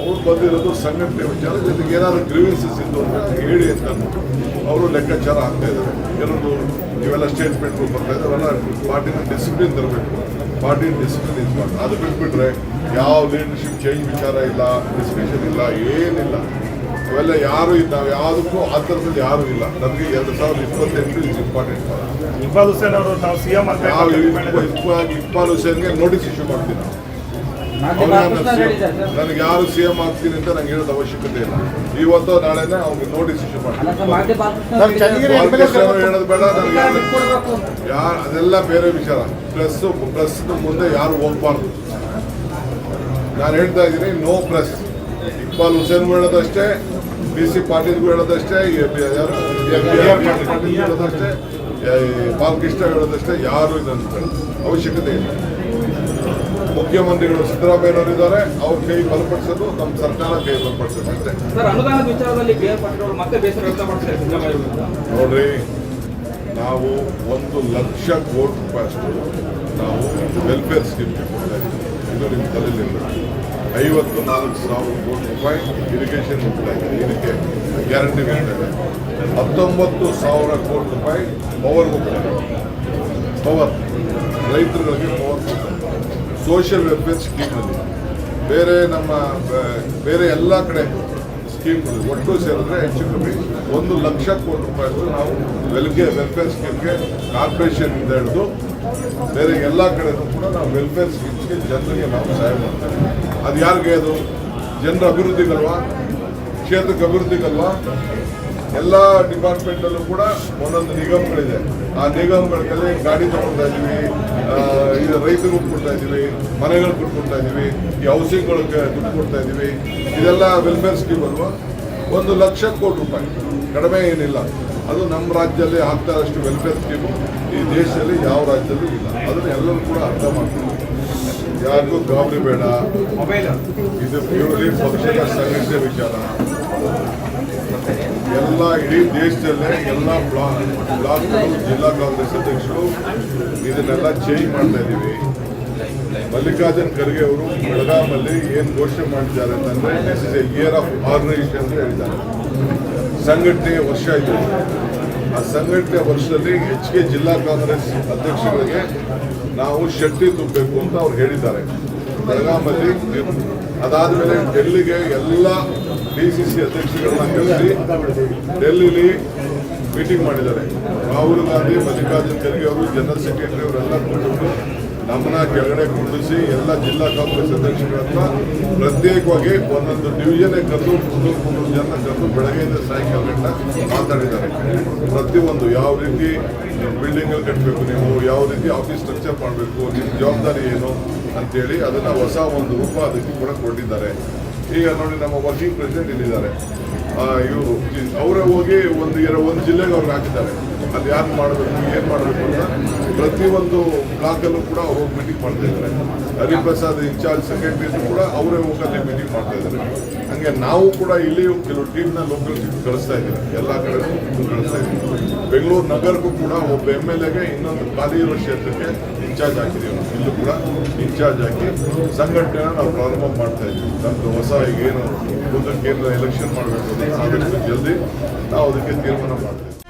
ಅವ್ರು ಬಂದಿರೋದು ಸಂಘಟನೆ ವಿಚಾರ ಜೊತೆಗೆ ಏನಾದ್ರು ಗ್ರೀವೆನ್ಸಸ್ ಇದ್ದು ಅಂತ ಹೇಳಿ ಅಂತ ಅವರು ಲೆಕ್ಕಾಚಾರ ಆಗ್ತಾ ಇದ್ದಾರೆ. ಕೆಲವರು ಇವೆಲ್ಲ ಸ್ಟೇಟ್ಮೆಂಟ್ಗಳು ಬರ್ತಾ ಇದ್ದಾರೆ. ಅವೆಲ್ಲ ಪಾರ್ಟಿನ ಡಿಸಿಪ್ಲಿನ್ ತರಬೇಕು. ಪಾರ್ಟಿ ಡಿಸಿಪ್ಲಿನ್ ಇದು ಮಾಡಿ ಅದು ಬಿಟ್ಬಿಟ್ರೆ ಯಾವ ಲೀಡರ್ಶಿಪ್ ಚೇಂಜ್ ವಿಚಾರ ಇಲ್ಲ ಡಿಸ್ಕಷನ್ ಇಲ್ಲ ಏನಿಲ್ಲ. ಅವೆಲ್ಲ ಯಾರು ಇದ್ದಾವೆ ನಾವು ಯಾವುದಕ್ಕೂ ಆ ಥರದಲ್ಲಿ ಯಾರೂ ಇಲ್ಲ. ನಮಗೆ ಎರಡು ಸಾವಿರದ ಇಪ್ಪತ್ತೆಂಟು ಇಸ್ ಇಂಪಾರ್ಟೆಂಟ್ ಇಪ್ಪಾಲು ನಾವು ಇಕ್ಬಾಲ್ ಹುಸೇನ್ಗೆ ನೋಟಿಸ್ ಇಶ್ಯೂ ಮಾಡ್ತೀವಿ ನನಗೆ ಯಾರು ಸಿ ಎಂ ಆಗ್ತೀನಿ ಅಂತ ನಂಗೆ ಹೇಳೋದು ಅವಶ್ಯಕತೆ ಇಲ್ಲ. ಇವತ್ತು ನಾಳೆನೇ ಅವ್ರಿಗೆ ನೋಟಿಸ್ ಇಶ್ಯೂ ಮಾಡ್ತಾರೆ ಹೇಳೋದು ಬೇಡ ನನಗೆ ಯಾರು ಅದೆಲ್ಲ ಬೇರೆ ವಿಚಾರ. ಪ್ಲಸ್ ಪ್ಲಸ್ ಮುಂದೆ ಯಾರು ಹೋಗ್ಬಾರ್ದು. ನಾನು ಹೇಳ್ತಾ ಇದ್ದೀನಿ ನೋ ಪ್ಲಸ್ ಇಕ್ಬಾಲ್ ಹುಸೇನ್ ಹೇಳೋದಷ್ಟೇ ಬಿ ಸಿ ಪಾಟೀಲ್ಗೂ ಹೇಳೋದಷ್ಟೇ ಹೇಳೋದಷ್ಟೇ ಬಾಲಕೃಷ್ಣ ಹೇಳೋದಷ್ಟೇ ಯಾರು ಇದನ್ನು ಅವಶ್ಯಕತೆ ಇಲ್ಲ. ಮುಖ್ಯಮಂತ್ರಿಗಳು ಸಿದ್ದರಾಮಯ್ಯನವರಿದ್ದಾರೆ ಅವ್ರ ಕೈ ಬಲಪಡಿಸೋದು ನಮ್ಮ ಸರ್ಕಾರ ಕೈ ಬಲಪಡಿಸೋದು ಅಷ್ಟೇ. ನೋಡ್ರಿ ನಾವು ಒಂದು ಲಕ್ಷ ಕೋಟಿ ರೂಪಾಯಿ ಅಷ್ಟು ನಾವು ವೆಲ್ಫೇರ್ ಸ್ಕೀಮ್ ಕೊಡ್ತಾ ಇದ್ದೀವಿ ಇದು ನಿಮ್ಮ ತಲೆಯಲ್ಲಿ ಐವತ್ತು ನಾಲ್ಕು ಸಾವಿರ ಕೋಟಿ ರೂಪಾಯಿ ಇರಿಗೇಷನ್ ಹೋಗ್ತಾ ಇದೆ ಇದಕ್ಕೆ ಗ್ಯಾರಂಟಿ ಇದೆ ಹತ್ತೊಂಬತ್ತು ಸಾವಿರ ಕೋಟಿ ರೂಪಾಯಿ ಪವರ್ ಹೋಗ್ತಾ ಇದೆ ಪವರ್ ರೈತರುಗಳಿಗೆ ಪವರ್ ಕೊಡ್ತಾ ಇದೆ ಸೋಷಿಯಲ್ ವೆಲ್ಫೇರ್ ಸ್ಕೀಮಲ್ಲಿ ಬೇರೆ ನಮ್ಮ ಬೇರೆ ಎಲ್ಲ ಕಡೆ ಸ್ಕೀಮ್ಗಳು ಒಟ್ಟು ಸೇರಿದ್ರೆ ಹೆಚ್ಚು ಕಮ್ಮಿ ಒಂದು ಲಕ್ಷ ಕೋಟಿ ರೂಪಾಯಿಗಳು ನಾವು ವೆಲ್ಗೆ ವೆಲ್ಫೇರ್ ಸ್ಕೀಮ್ಗೆ ಕಾರ್ಪೊರೇಷನ್ನಿಂದ ಹಿಡಿದು ಬೇರೆ ಎಲ್ಲ ಕಡೆನೂ ಕೂಡ ನಾವು ವೆಲ್ಫೇರ್ ಸ್ಕೀಮ್ಸ್ಗೆ ಜನರಿಗೆ ನಾವು ಸಹಾಯ ಮಾಡ್ತೇವೆ. ಅದು ಯಾರಿಗೆ ಅದು? ಜನರ ಅಭಿವೃದ್ಧಿಗಲ್ವಾ? ಕ್ಷೇತ್ರಕ್ಕೆ ಅಭಿವೃದ್ಧಿಗಲ್ವಾ? ಎಲ್ಲ ಡಿಪಾರ್ಟ್ಮೆಂಟಲ್ಲೂ ಕೂಡ ಒಂದೊಂದು ನಿಗಮಗಳಿದೆ. ಆ ನಿಗಮಗಳಲ್ಲಿ ಗಾಡಿ ತಗೊಳ್ತಾ ಇದೀವಿ. ಇದು ರೈತರು ಕೊಡ್ತಾ ಇದೀವಿ ಮನೆಗಳು ಕೊಟ್ಕೊಡ್ತಾ ಇದೀವಿ ಈ ಹೌಸಿಂಗ್ಗಳಿಗೆ ದುಡ್ಡು ಕೊಡ್ತಾ ಇದೀವಿ. ಇದೆಲ್ಲ ವೆಲ್ಫೇರ್ ಸ್ಕೀಮ್ ಅಲ್ವಾ? ಒಂದು ಲಕ್ಷ ಕೋಟಿ ರೂಪಾಯಿ. ಕಡಿಮೆ ಏನಿಲ್ಲ. ಅದು ನಮ್ಮ ರಾಜ್ಯದಲ್ಲಿ ಆಗ್ತಾ ಇರೋಷ್ಟು ವೆಲ್ಫೇರ್ ಸ್ಕೀಮು ಈ ದೇಶದಲ್ಲಿ ಯಾವ ರಾಜ್ಯದಲ್ಲೂ ಇಲ್ಲ. ಅದನ್ನು ಎಲ್ಲರೂ ಕೂಡ ಅರ್ಥ ಮಾಡ್ತೀವಿ ಯಾರಿಗೂ ಗಾಬರಿ ಬೇಡ. ಇದು ಪ್ಯೂರ್ಲಿ ಪಕ್ಷದ ಸಂಘಟನೆ ವಿಚಾರ. ಎಲ್ಲ ಇಡೀ ದೇಶದಲ್ಲೇ ಎಲ್ಲ ಬ್ಲಾಕ್, ಬ್ಲಾಕ್ಗಳು ಜಿಲ್ಲಾ ಕಾಂಗ್ರೆಸ್ ಅಧ್ಯಕ್ಷರು ಇದನ್ನೆಲ್ಲ ಚೇಂಜ್ ಮಾಡ್ತಾ ಇದ್ದೀವಿ. ಮಲ್ಲಿಕಾರ್ಜುನ್ ಖರ್ಗೆ ಅವರು ಬೆಳಗಾಮಲ್ಲಿ ಏನು ಘೋಷಣೆ ಮಾಡಿದ್ದಾರೆ ಅಂತಂದರೆ this is a year of organisation ಅಂತ ಹೇಳಿದ್ದಾರೆ. ಸಂಘಟನೆಯ ವರ್ಷ ಇದೆ ಆ ಸಂಘಟನೆ ವರ್ಷದಲ್ಲಿ ಕೆ ಜಿಲ್ಲಾ ಕಾಂಗ್ರೆಸ್ ಅಧ್ಯಕ್ಷರಿಗೆ ನಾವು ಶಕ್ತಿ ತುಂಬಬೇಕು ಅಂತ ಅವ್ರು ಹೇಳಿದ್ದಾರೆ. ಬೆಳಗಾಮಲ್ಲಿ ಅದಾದ್ಮೇಲೆ ಡೆಲ್ಲಿಗೆ ಎಲ್ಲ ಡಿ ಸಿ ಸಿ ಅಧ್ಯಕ್ಷಗಳನ್ನ ಕರೆಸಿ ಡೆಲ್ಲಿಲಿ ಮೀಟಿಂಗ್ ಮಾಡಿದ್ದಾರೆ. ರಾಹುಲ್ ಗಾಂಧಿ ಮಲ್ಲಿಕಾರ್ಜುನ್ ಖರ್ಗೆ ಅವರು, ಜನರಲ್ ಸೆಕ್ರೆಟರಿ ಅವರೆಲ್ಲ ಕೂತ್ಕೊಂಡು ನಮ್ಮನ್ನ ಕೆಳಗಡೆ ಕುಂಡಿಸಿ ಎಲ್ಲ ಜಿಲ್ಲಾ ಕಾಂಗ್ರೆಸ್ ಅಧ್ಯಕ್ಷಗಳನ್ನ ಪ್ರತ್ಯೇಕವಾಗಿ ಒಂದೊಂದು ಡಿವಿಷನ್ ಕರೆದು ಮುನ್ನೂರು ಮುನ್ನೂರು ಜನ ಕರೆದು ಬೆಳಗ್ಗೆಯಿಂದ ಸಾಯಂಕಾಲ ಗಂಟ ಮಾತಾಡಿದ್ದಾರೆ. ಪ್ರತಿಯೊಂದು ಯಾವ ರೀತಿ ಬಿಲ್ಡಿಂಗ್ ಕಟ್ಟಬೇಕು ನೀವು, ಯಾವ ರೀತಿ ಆಫೀಸ್ ಸ್ಟ್ರಕ್ಚರ್ ಮಾಡಬೇಕು, ನಿಮ್ಮ ಜವಾಬ್ದಾರಿ ಏನು ಅಂತೇಳಿ ಅದನ್ನ ಹೊಸ ಒಂದು ರೂಪ ಅದಕ್ಕೆ ಕೂಡ ಕೊಟ್ಟಿದ್ದಾರೆ. ಈಗ ನೋಡಿ ನಮ್ಮ ವರ್ಕಿಂಗ್ ಪ್ರೆಸಿಡೆಂಟ್ ಇಲ್ಲಿದ್ದಾರೆ. ಇವರು ಅವರೇ ಹೋಗಿ ಒಂದು, ಎರಡು, ಒಂದು ಜಿಲ್ಲೆಗೆ ಅವ್ರಿಗೆ ಹಾಕಿದ್ದಾರೆ. ಅಲ್ಲಿ ಯಾರು ಮಾಡಬೇಕು, ಏನು ಮಾಡಬೇಕು ಅಂತ ಪ್ರತಿಯೊಂದು ಬ್ಲಾಕಲ್ಲೂ ಕೂಡ ಹೋಗಿ ಮೀಟಿಂಗ್ ಮಾಡ್ತಾ ಇದ್ದಾರೆ. ಹರಿಪ್ರಸಾದ್ ಇನ್ಚಾರ್ಜ್ ಸೆಕ್ರೆಟರಿ ಕೂಡ ಅವರೇ ಹೋಗಲ್ಲಿ ಮೀಟಿಂಗ್ ಮಾಡ್ತಾ ಇದ್ದಾರೆ. ಹಾಗೆ ನಾವು ಕೂಡ ಇಲ್ಲಿ ಕೆಲವು ಟೀಮ್ನ ಲೋಕಲ್ ಕಳಿಸ್ತಾ ಇದ್ದೀವಿ. ಎಲ್ಲ ಕಡೆಗೂ ಕಳಿಸ್ತಾ ಇದ್ದೀವಿ. ಬೆಂಗಳೂರು ನಗರಕ್ಕೂ ಕೂಡ ಒಬ್ಬ ಎಂ ಎಲ್ ಎಗೆ ಇನ್ನೊಂದು ಖಾಲಿ ಇರೋ ಕ್ಷೇತ್ರಕ್ಕೆ ಇನ್ಚಾರ್ಜ್ ಹಾಕಿದ್ದೀವಿ ಇಲ್ಲೂ ಕೂಡ ಇನ್ಚಾರ್ಜ್ ಹಾಕಿ ಸಂಘಟನೆನ ನಾವು ಪ್ರಾರಂಭ ಮಾಡ್ತಾ ಇದ್ದೀವಿ. ನಮ್ದು ಹೊಸ ಈಗೇನು ಮುಂದಕ್ಕೆ ಏನು ಎಲೆಕ್ಷನ್ ಮಾಡಬೇಕು ಆದಷ್ಟು ಜಲ್ದಿ ನಾವು ಅದಕ್ಕೆ ತೀರ್ಮಾನ ಮಾಡ್ತೀವಿ.